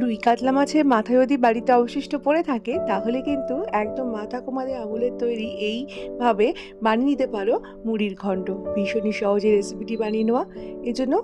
রুই কাতলা মাছের মাথা যদি বাড়িতে অবশিষ্ট পড়ে থাকে, তাহলে কিন্তু একদম মাথা কমালে আঙুলের তৈরি এইভাবে বানিয়ে নিতে পারো মুড়ির ঘণ্ট ভীষণই সহজে রেসিপিটি বানিয়ে নেওয়া। এজন্য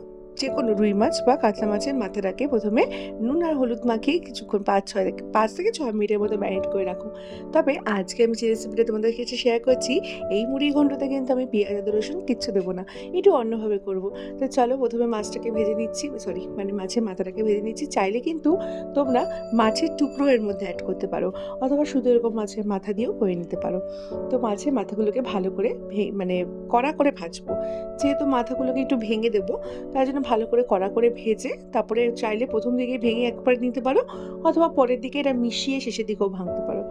যে কোনো রুই মাছ বা কাতলা মাছের মাথাটাকে প্রথমে নুন আর হলুদ মাখিয়ে কিছুক্ষণ পাঁচ ছয় পাঁচ থেকে ছয় মিনিটের মতো ম্যারিনেট করে রাখো। তবে আজকে আমি যে রেসিপিটা তোমাদের কাছে শেয়ার করছি, এই মুড়ি ঘণ্টতে কিন্তু আমি পেঁয়াজ, আদা, রসুন কিচ্ছু দেবো না। একটু অন্যভাবে করব। তো চলো প্রথমে মাছটাকে ভেজে নিচ্ছি সরি মানে মাছের মাথাটাকে ভেজে নিচ্ছি। চাইলে কিন্তু তোমরা মাছের টুকরো এর মধ্যে অ্যাড করতে পারো, অথবা শুধু এরকম মাছের মাথা দিয়েও করে নিতে পারো। তো মাছের মাথাগুলোকে ভালো করে মানে কড়া করে ভাজবো। যেহেতু মাথাগুলোকে একটু ভেঙে দেবো, তার জন্য ভালো করে কড়া করে ভেজে তারপরে চাইলে প্রথম দিকে ভেঙে একবার নিতে পারো অথবা পরের দিকে এটা মিশিয়ে শেষের দিকেও ভাঙতে পারো।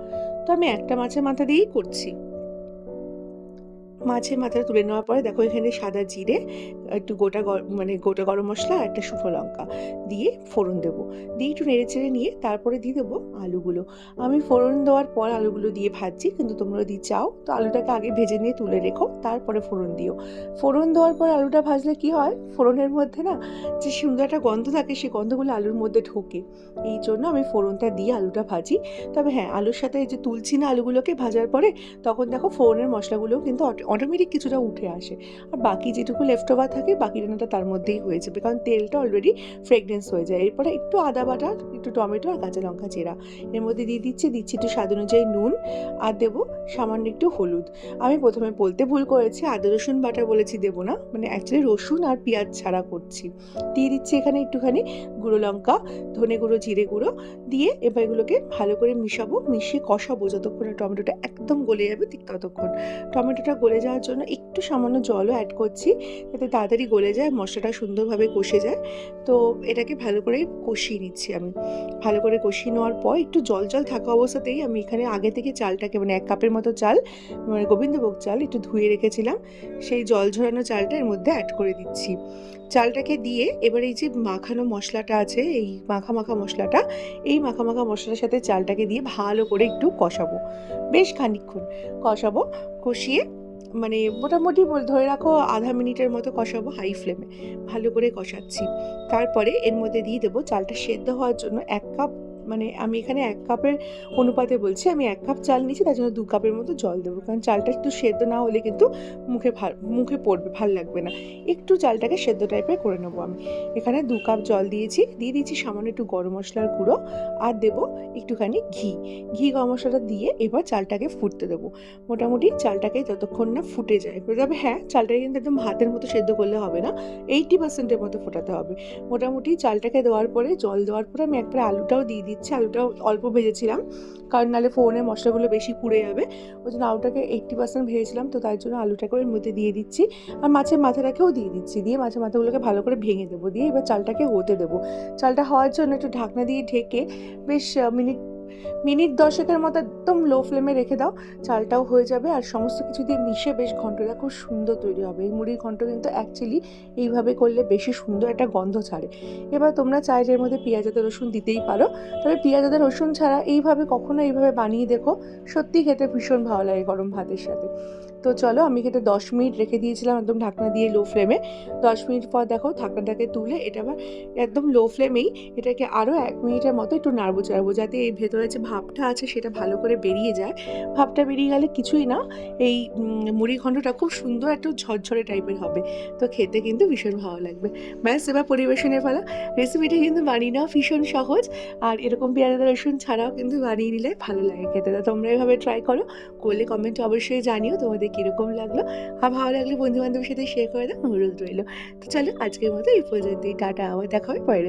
তো আমি একটা মাছের মাথা দিয়েই করছি। মাছের মাথা তুলে নেওয়ার পরে দেখো এখানে সাদা জিরে একটু গোটা মানে গোটা গরম মশলা আর একটা শুকনো লঙ্কা দিয়ে ফোড়ন দেবো। দিয়ে একটু নেড়ে চেড়ে নিয়ে তারপরে দিয়ে দেবো আলুগুলো। আমি ফোড়ন দেওয়ার পর আলুগুলো দিয়ে ভাজছি, কিন্তু তোমরা যদি চাও তো আলুটাকে আগে ভেজে নিয়ে তুলে রেখো, তারপরে ফোড়ন দিও। ফোড়ন দেওয়ার পর আলুটা ভাজলে কি হয়? ফোড়নের মধ্যে না যে সুন্দর একটা গন্ধ থাকে, সেই গন্ধগুলো আলুর মধ্যে ঢোকে। এই জন্য আমি ফোড়নটা দিয়ে আলুটা ভাজি। তবে হ্যাঁ আলুর সাথে যে তুলছি না আলুগুলোকে ভাজার পরে, তখন দেখো ফোড়নের মশলাগুলোও কিন্তু অটোমেটিক কিছুটা উঠে আসে। আর বাকি যেটুকু লেফট ওভার থাকে, বাকি রান্নাটা তার মধ্যেই হয়ে যাবে। কারণ তেলটা অলরেডি ফ্রেগরেন্স হয়ে যায়। এরপরে একটু আদা বাটা, একটু টমেটো আর কাঁচা লঙ্কা চেরা। এর মধ্যে দিয়ে দিচ্ছি দিচ্ছি একটু স্বাদ অনুযায়ী নুন। আর দেবো সামান্য একটু হলুদ। আমি প্রথমে বলতে ভুল করেছি, আদা, রসুন বাটা বলেছি, দেবো না। মানে অ্যাকচুয়ালি রসুন আর পেঁয়াজ ছাড়া করছি। দিয়ে দিচ্ছি এখানে একটুখানি গুঁড়ো লঙ্কা, ধনে গুঁড়ো, জিরে গুঁড়ো দিয়ে এবার এগুলোকে ভালো করে মিশাবো, মিশিয়ে কষাবো যতক্ষণ টমেটোটা একদম গলে যাবে ঠিক ততক্ষণ। টমেটোটা গলে যাওয়ার জন্য একটু সামান্য জলও অ্যাড করছি যাতে তাড়াতাড়ি গলে যায়, মশলাটা সুন্দরভাবে কষে যায়। তো এটাকে ভালো করে কষিয়ে নিচ্ছি আমি। ভালো করে কষিয়ে নেওয়ার পর একটু জল জল থাকা অবস্থাতেই আমি এখানে আগে থেকে চালটাকে মানে এক কাপের মতো চাল মানে গোবিন্দভোগ চাল একটু ধুয়ে রেখেছিলাম। সেই জল ঝরানো চালটা এর মধ্যে অ্যাড করে দিচ্ছি। চালটাকে দিয়ে এবার এই যে মাখানো মশলাটা আছে, এই মাখা মাখা মশলাটা, এই মাখা মাখা মশলার সাথে চালটাকে দিয়ে ভালো করে একটু কষাবো। বেশ খানিকক্ষণ কষাবো, কষিয়ে মানে মোটামুটি ধরে রাখো আধা মিনিটের মতো কষাবো হাই ফ্লেমে ভালো করে কষাচ্ছি। তারপরে এর মধ্যে দিয়ে দেবো চালটা সেদ্ধ হওয়ার জন্য এক কাপ মানে আমি এখানে এক কাপের অনুপাতে বলছি, আমি এক কাপ চাল নিচ্ছি তার জন্য দু কাপের মতো জল দেবো। কারণ চালটা একটু সেদ্ধ না হলে কিন্তু মুখে ভালো মুখে পড়বে, ভালো লাগবে না। একটু চালটাকে সেদ্ধ টাইপের করে নেব আমি। এখানে দু কাপ জল দিয়েছি, দিয়ে দিয়েছি সামান্য একটু গরম মশলার গুঁড়ো, আর দেবো একটুখানি ঘি। ঘি, গরম মশলাটা দিয়ে এবার চালটাকে ফুটতে দেবো। মোটামুটি চালটাকে যতক্ষণ না ফুটে যায়। তবে হ্যাঁ চালটাকে কিন্তু একদম হাতের মতো সেদ্ধ করলে হবে না এইটটি পার্সেন্টের মতো ফোটাতে হবে। মোটামুটি চালটাকে দেওয়ার পরে, জল দেওয়ার পরে আমি একবারে আলুটাও দিয়ে দিচ্ছি আলুটাও অল্প ভেজেছিলাম। কারণ নাহলে ফোনে মশলাগুলো বেশি পুড়ে যাবে। ওই জন্য আলুটাকে এইট্টি পার্সেন্ট ভেজেছিলাম, তো তার জন্য আলুটাকে ওর মধ্যে দিয়ে দিচ্ছি। আর মাছের মাথাটাকেও দিয়ে দিচ্ছি, দিয়ে মাছের মাথাগুলোকে ভালো করে ভেঙে দেবো। দিয়ে এবার চালটাকে হতে দেবো। চালটা হওয়ার জন্য একটু ঢাকনা দিয়ে ঢেকে বেশ মিনিট মিনিট দশেকের মতো একদম লো ফ্লেমে রেখে দাও, চালটাও হয়ে যাবে আর সমস্ত কিছু দিয়ে মিশে বেশ ঘন্টটা খুব সুন্দর তৈরি হবে। এই মুড়ির ঘন্ট কিন্তু অ্যাকচুয়ালি এইভাবে করলে বেশি সুন্দর একটা গন্ধ ছাড়ে। এবার তোমরা চাইলে এর মধ্যে পেঁয়াজাতে রসুন দিতেই পারো। তবে পেঁয়াজাতে রসুন ছাড়া এইভাবে কখনো এইভাবে বানিয়ে দেখো সত্যি খেতে ভীষণ ভালো লাগে গরম ভাতের সাথে। তো চলো আমি খেতে দশ মিনিট রেখে দিয়েছিলাম একদম ঢাকনা দিয়ে লো ফ্লেমে দশ মিনিট পর দেখো ঢাকনাটাকে তুলে এটা আবার একদম লো ফ্লেমেই এটাকে আরও এক মিনিটের মতো একটু নাড়বো চাড়বো যাতে এই ভেতরে যে ভাবটা আছে সেটা ভালো করে বেরিয়ে যায়। ভাবটা বেরিয়ে গেলে কিছুই না এই উম, মুড়ি ঘণ্টটা খুব সুন্দর একটু ঝরঝরে টাইপের হবে। তো খেতে কিন্তু ভীষণ ভালো লাগবে। ব্যাস এবার পরিবেশনের ফলে রেসিপিটা কিন্তু বানিয়ে নেওয়া ভীষণ সহজ। আর এরকম পেঁয়াজ রসুন ছাড়াও কিন্তু বানিয়ে নিলে ভালো লাগে খেতে। তোমরা এভাবে ট্রাই করো। করলে কমেন্টে অবশ্যই জানিও তোমাদের কীরকম লাগল? আর ভালো লাগলে বন্ধু বান্ধবের সাথে শেয়ার করে দেওয়া অনুরোধ রইল। তো চলো আজকের মতো এই পর্যন্তই, টাটা, আবার দেখা হবে পরের